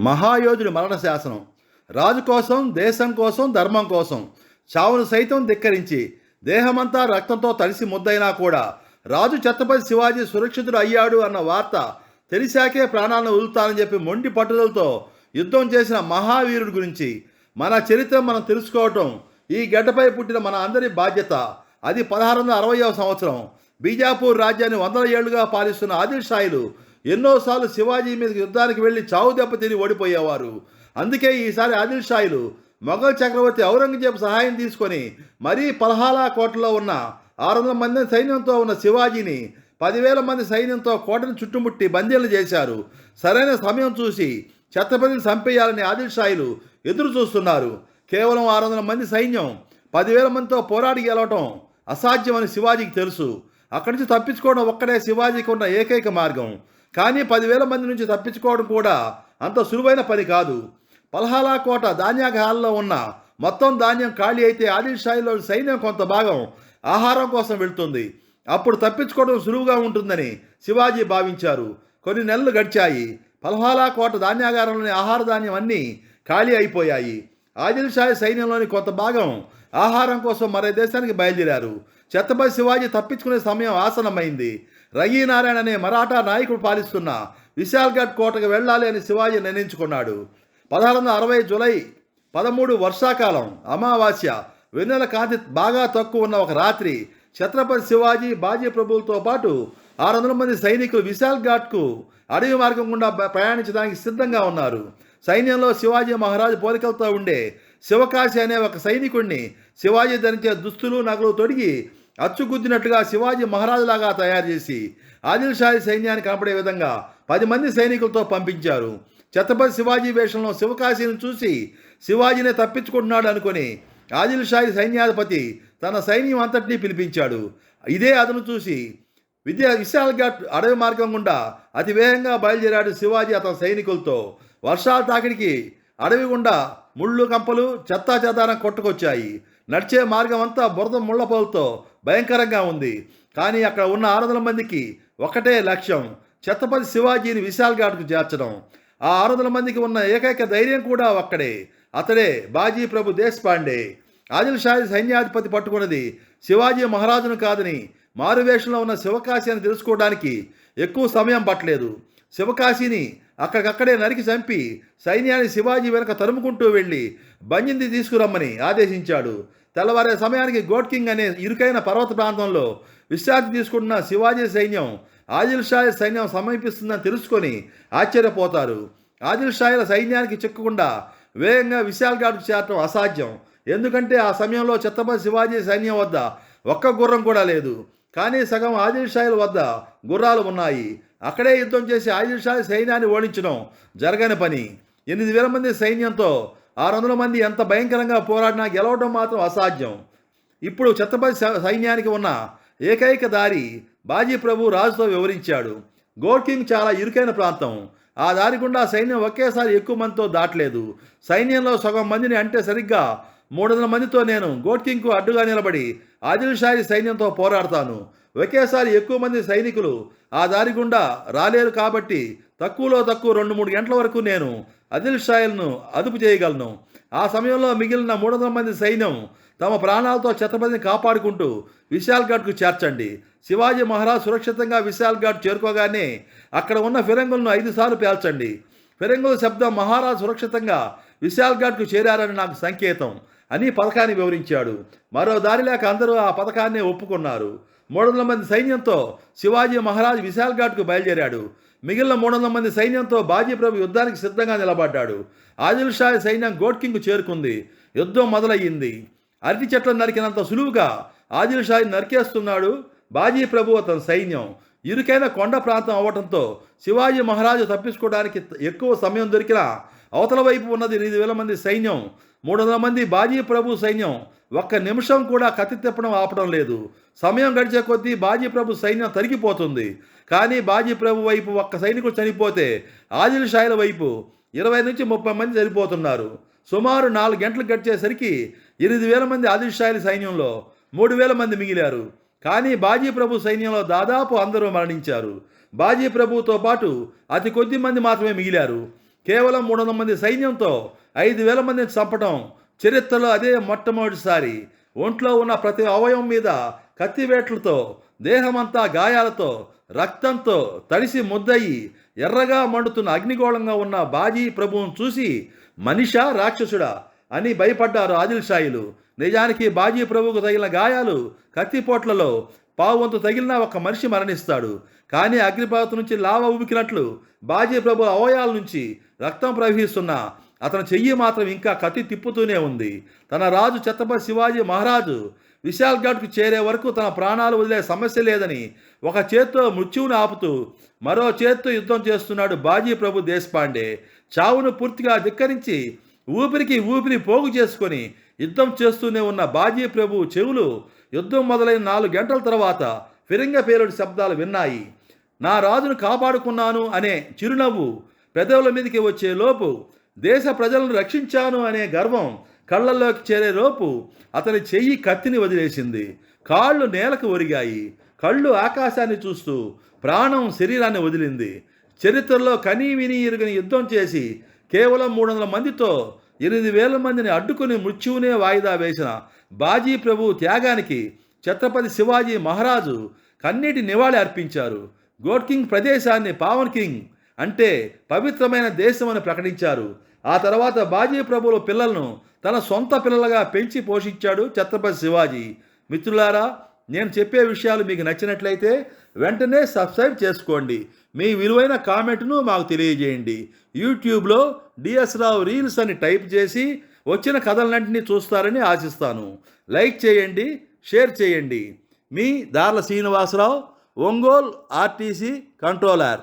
మహాయోధుడి మరణ శాసనం రాజు కోసం దేశం కోసం ధర్మం కోసం చావును సైతం ధిక్కరించి దేహమంతా రక్తంతో తడిసి ముద్దైనా కూడా రాజు ఛత్రపతి శివాజీ సురక్షితుడు అయ్యాడు అన్న వార్త తెలిసాకే ప్రాణాలను వదులుతానని చెప్పి మొండి పట్టుదలతో యుద్ధం చేసిన మహావీరుడి గురించి మన చరిత్ర మనం తెలుసుకోవటం ఈ గడ్డపై పుట్టిన మన అందరి బాధ్యత. అది పదహారు వందల అరవయవ సంవత్సరం. బీజాపూర్ రాజ్యాన్ని వందల ఏళ్ళుగా పాలిస్తున్న ఆదిల్ షాయిలు ఎన్నోసార్లు శివాజీ మీద యుద్ధానికి వెళ్ళి చావు దెబ్బతిని ఓడిపోయేవారు. అందుకే ఈసారి ఆదిల్ షాయిలు మొఘల్ చక్రవర్తి ఔరంగజేబు సహాయం తీసుకొని మరీ పల్హాలా కోటలో ఉన్న ఆరు వందల మంది సైన్యంతో ఉన్న శివాజీని పదివేల మంది సైన్యంతో కోటను చుట్టుముట్టి బందీలు చేశారు. సరైన సమయం చూసి ఛత్రపతిని చంపేయాలని ఆదిల్షాయిలు ఎదురు చూస్తున్నారు. కేవలం ఆరు వందల మంది సైన్యం పదివేల మందితో పోరాడి గెలవటం అసాధ్యమని శివాజీకి తెలుసు. అక్కడి నుంచి తప్పించుకోవడం ఒక్కడే శివాజీకి ఉన్న ఏకైక మార్గం. కానీ పదివేల మంది నుంచి తప్పించుకోవడం కూడా అంత సులువైన పని కాదు. పల్హాలా కోట ధాన్యాగారాల్లో ఉన్న మొత్తం ధాన్యం ఖాళీ అయితే ఆదిల్షాయిలో సైన్యం కొంత భాగం ఆహారం కోసం వెళ్తుంది. అప్పుడు తప్పించుకోవడం సులువుగా ఉంటుందని శివాజీ భావించారు. కొన్ని నెలలు గడిచాయి. పల్హాలా కోట ధాన్యాగారంలోని ఆహార ధాన్యం అన్నీ ఖాళీ అయిపోయాయి. ఆదిల్షాయి సైన్యంలోని కొంత భాగం ఆహారం కోసం మరే దేశానికి బయలుదేరారు. ఛత్రపతి శివాజీ తప్పించుకునే సమయం ఆసనమైంది రఘీనారాయణ అనే మరాఠా నాయకుడు పాలిస్తున్న విశాల్గఢ్ కోటకు వెళ్ళాలి అని శివాజీ నిర్ణయించుకున్నాడు. పదహారు వందల అరవై జులై పదమూడు వర్షాకాలం అమావాస్య వెన్నెల కాంతి బాగా తక్కువ ఉన్న ఒక రాత్రి ఛత్రపతి శివాజీ బాజీ ప్రభువులతో పాటు ఆరు వందల మంది సైనికులు విశాల్ ఘాట్కు అడవి మార్గం గుండా ప్రయాణించడానికి సిద్ధంగా ఉన్నారు. సైన్యంలో శివాజీ మహారాజు పోలికలతో ఉండే శివకాశి అనే ఒక సైనికుడిని శివాజీ ధరించే దుస్తులు నగలు తొడిగి అచ్చుగుద్దినట్టుగా శివాజీ మహారాజులాగా తయారు చేసి ఆదిల్షాహి సైన్యాన్ని కనపడే విధంగా పది మంది సైనికులతో పంపించారు. ఛత్రపతి శివాజీ వేషంలో శివకాశిని చూసి శివాజీనే తప్పించుకుంటున్నాడు అనుకొని ఆదిల్షాహి సైన్యాధిపతి తన సైన్యం అంతటినీ పిలిపించాడు. ఇదే అతను చూసి విద్య విశాల్ ఘాట్ అడవి మార్గం గుండా అతి వేగంగా బయలుదేరాడు శివాజీ అతని సైనికులతో. వర్షాల తాకిడికి అడవి గుండా ముళ్ళు కంపలు చెత్తా చెదారం కొట్టుకొచ్చాయి. నడిచే మార్గం అంతా బురద ముళ్ళపొలతో భయంకరంగా ఉంది. కానీ అక్కడ ఉన్న ఆరు వందల మందికి ఒకటే లక్ష్యం ఛత్రపతి శివాజీని విశాల్ ఘాట్కు చేర్చడం. ఆ ఆరు వందల మందికి ఉన్న ఏకైక ధైర్యం కూడా ఒక్కడే అతడే బాజీ ప్రభు దేశపాండే. ఆదిల్ షాహీ సైన్యాధిపతి పట్టుకున్నది శివాజీ మహారాజును కాదని మారువేషంలో ఉన్న శివకాశి అని తెలుసుకోవడానికి ఎక్కువ సమయం పట్టలేదు. శివకాశిని అక్కడికక్కడే నరికి చంపి సైన్యాన్ని శివాజీ వెనుక తరుముకుంటూ వెళ్ళి బంజింది తీసుకురమ్మని ఆదేశించాడు. తెల్లవారే సమయానికి గోడ్కింగ్ అనే ఇరుకైన పర్వత ప్రాంతంలో విశ్రాంతి తీసుకుంటున్న శివాజీ సైన్యం ఆదిల్ షాహీ సైన్యం సమీపిస్తుందని తెలుసుకొని ఆశ్చర్యపోతారు. ఆదిల్ షాహీల సైన్యానికి చిక్కకుండా వేగంగా విశాల్ఘాట్కు చేరటం అసాధ్యం. ఎందుకంటే ఆ సమయంలో చిత్తపతి శివాజీ సైన్యం వద్ద ఒక్క గుర్రం కూడా లేదు. కానీ సగం ఆదిల్ షాయిల వద్ద గుర్రాలు ఉన్నాయి. అక్కడే యుద్ధం చేసి ఆదిల్ షాహీ సైన్యాన్ని ఓడించడం జరగని పని. ఎనిమిది వేల మంది సైన్యంతో ఆరు వందల మంది ఎంత భయంకరంగా పోరాడినా గెలవడం మాత్రం అసాధ్యం. ఇప్పుడు ఛత్రపతి సైన్యానికి ఉన్న ఏకైక దారి బాజీ ప్రభు రాజుతో వివరించాడు. గోర్కింగ్ చాలా ఇరుకైన ప్రాంతం. ఆ దారి గుండా సైన్యం ఒకేసారి ఎక్కువ మందితో దాటలేదు. సైన్యంలో సగం మందిని అంటే సరిగ్గా మూడు వందల మందితో నేను గోట్కింగ్కు అడ్డుగా నిలబడి ఆదిల్ సైన్యంతో పోరాడతాను. ఒకేసారి ఎక్కువ మంది సైనికులు ఆ దారి గుండా రాలేరు కాబట్టి తక్కువలో తక్కువ రెండు మూడు గంటల వరకు నేను అదిల్ షాయిల్ను అదుపు చేయగలను. ఆ సమయంలో మిగిలిన మూడు వందల మంది సైన్యం తమ ప్రాణాలతో ఛత్రపతిని కాపాడుకుంటూ విశాల్ఘాట్కు చేర్చండి. శివాజీ మహారాజ్ సురక్షితంగా విశాల్ఘాట్ చేరుకోగానే అక్కడ ఉన్న ఫిరంగులను ఐదు సార్లు పేల్చండి. ఫిరంగుల శబ్దం మహారాజ్ సురక్షితంగా విశాల్ఘాట్కు చేరారని నాకు సంకేతం అని పథకాన్ని వివరించాడు. మరో దారి లేక అందరూ ఆ పథకాన్ని ఒప్పుకున్నారు. మూడు వందల మంది సైన్యంతో శివాజీ మహారాజ్ విశాల్ఘాట్కు బయలుదేరాడు. మిగిలిన మూడు వందల మంది సైన్యంతో బాజీ ప్రభు యుద్ధానికి సిద్ధంగా నిలబడ్డాడు. ఆదిల్ షా సైన్యం గోడ్కింగ్కు చేరుకుంది. యుద్ధం మొదలయ్యింది. అరటి చెట్లను నరికినంత సులువుగా ఆదిల్ షాయి నరికేస్తున్నాడు బాజీ ప్రభు అతని సైన్యం. ఇరుకైన కొండ ప్రాంతం అవ్వటంతో శివాజీ మహారాజు తప్పించుకోవడానికి ఎక్కువ సమయం దొరికినా అవతల వైపు ఉన్నది ఎనిమిది వేల మంది సైన్యం మూడు వందల మంది బాజీ ప్రభు సైన్యం. ఒక్క నిమిషం కూడా కత్తి తిప్పడం ఆపడం లేదు. సమయం గడిచే కొద్దీ బాజీ ప్రభు సైన్యం తరిగిపోతుంది. కానీ బాజీ ప్రభు వైపు ఒక్క సైనికుడు చనిపోతే ఆదిల్ షాయిల వైపు ఇరవై నుంచి ముప్పై మంది చనిపోతున్నారు. సుమారు నాలుగు గంటలు గడిచేసరికి ఎనిమిది వేల మంది ఆదిల్ షాయిల సైన్యంలో మూడు వేల మంది మిగిలారు. కానీ బాజీ ప్రభు సైన్యంలో దాదాపు అందరూ మరణించారు. బాజీ ప్రభుతో పాటు అతి కొద్ది మంది మాత్రమే మిగిలారు. కేవలం మూడు వందల మంది సైన్యంతో ఐదు వేల మందిని చంపడం చరిత్రలో అదే మొట్టమొదటిసారి. ఒంట్లో ఉన్న ప్రతి అవయవం మీద కత్తివేట్లతో దేహమంతా గాయాలతో రక్తంతో తడిసి ముద్దయి ఎర్రగా మండుతున్న అగ్నిగోళంగా ఉన్న బాజీ ప్రభువును చూసి మనిషా రాక్షసుడా అని భయపడ్డారు ఆదిల్ షాయిలు నిజానికి బాజీ ప్రభువుకు తగిలిన గాయాలు కత్తిపోట్లలో పావువంతు తగిలిన ఒక మనిషి మరణిస్తాడు. కానీ అగ్నిపాత నుంచి లావ ఉబికినట్లు బాజీ ప్రభు అవయాల నుంచి రక్తం ప్రవహిస్తున్న అతని చెయ్యి మాత్రం ఇంకా కత్తి తిప్పుతూనే ఉంది. తన రాజు ఛత్రపతి శివాజీ మహారాజు విశాల్ఘాట్కు చేరే వరకు తన ప్రాణాలు వదిలే సమస్య లేదని ఒక చేత్తో మృత్యువును ఆపుతూ మరో చేత్తో యుద్ధం చేస్తున్నాడు బాజీ ప్రభు దేశపాండే. చావును పూర్తిగా ధిక్కరించి ఊపిరికి ఊపిరి పోగు చేసుకొని యుద్ధం చేస్తూనే ఉన్న బాజీ ప్రభు చెవులు యుద్ధం మొదలైన నాలుగు గంటల తర్వాత ఫిరంగ పేలుడు శబ్దాలు విన్నాయి. నా రాజును కాపాడుకున్నాను అనే చిరునవ్వు పెదవుల మీదకి వచ్చే లోపు దేశ ప్రజలను రక్షించాను అనే గర్వం కళ్ళల్లోకి చేరే లోపు అతని చెయ్యి కత్తిని వదిలేసింది. కాళ్ళు నేలకు ఒరిగాయి. కళ్ళు ఆకాశాన్ని చూస్తూ ప్రాణం శరీరాన్ని వదిలింది. చరిత్రలో కనీ విని ఇరుగని యుద్ధం చేసి కేవలం మూడు వందల మందితో ఎనిమిది వేల మందిని అడ్డుకుని మృత్యువునే వాయిదా వేసిన బాజీ ప్రభు త్యాగానికి ఛత్రపతి శివాజీ మహారాజు కన్నీటి నివాళి అర్పించారు. గోడ్ కింగ్ ప్రదేశాన్ని పావన్ కింగ్ అంటే పవిత్రమైన దేశం అని ప్రకటించారు. ఆ తర్వాత బాజీ ప్రభుల పిల్లలను తన సొంత పిల్లలుగా పెంచి పోషించాడు ఛత్రపతి శివాజీ. మిత్రులారా నేను చెప్పే విషయాలు మీకు నచ్చినట్లయితే వెంటనే సబ్స్క్రైబ్ చేసుకోండి. మీ విలువైన కామెంట్ను మాకు తెలియజేయండి. యూట్యూబ్లో డిఎస్ రావు రీల్స్ అని టైప్ చేసి వచ్చిన కథలన్నింటినీ చూస్తారని ఆశిస్తాను. లైక్ చేయండి షేర్ చేయండి. మీ దార్ల శ్రీనివాసరావు ఒంగోల్ ఆర్టీసీ కంట్రోలర్.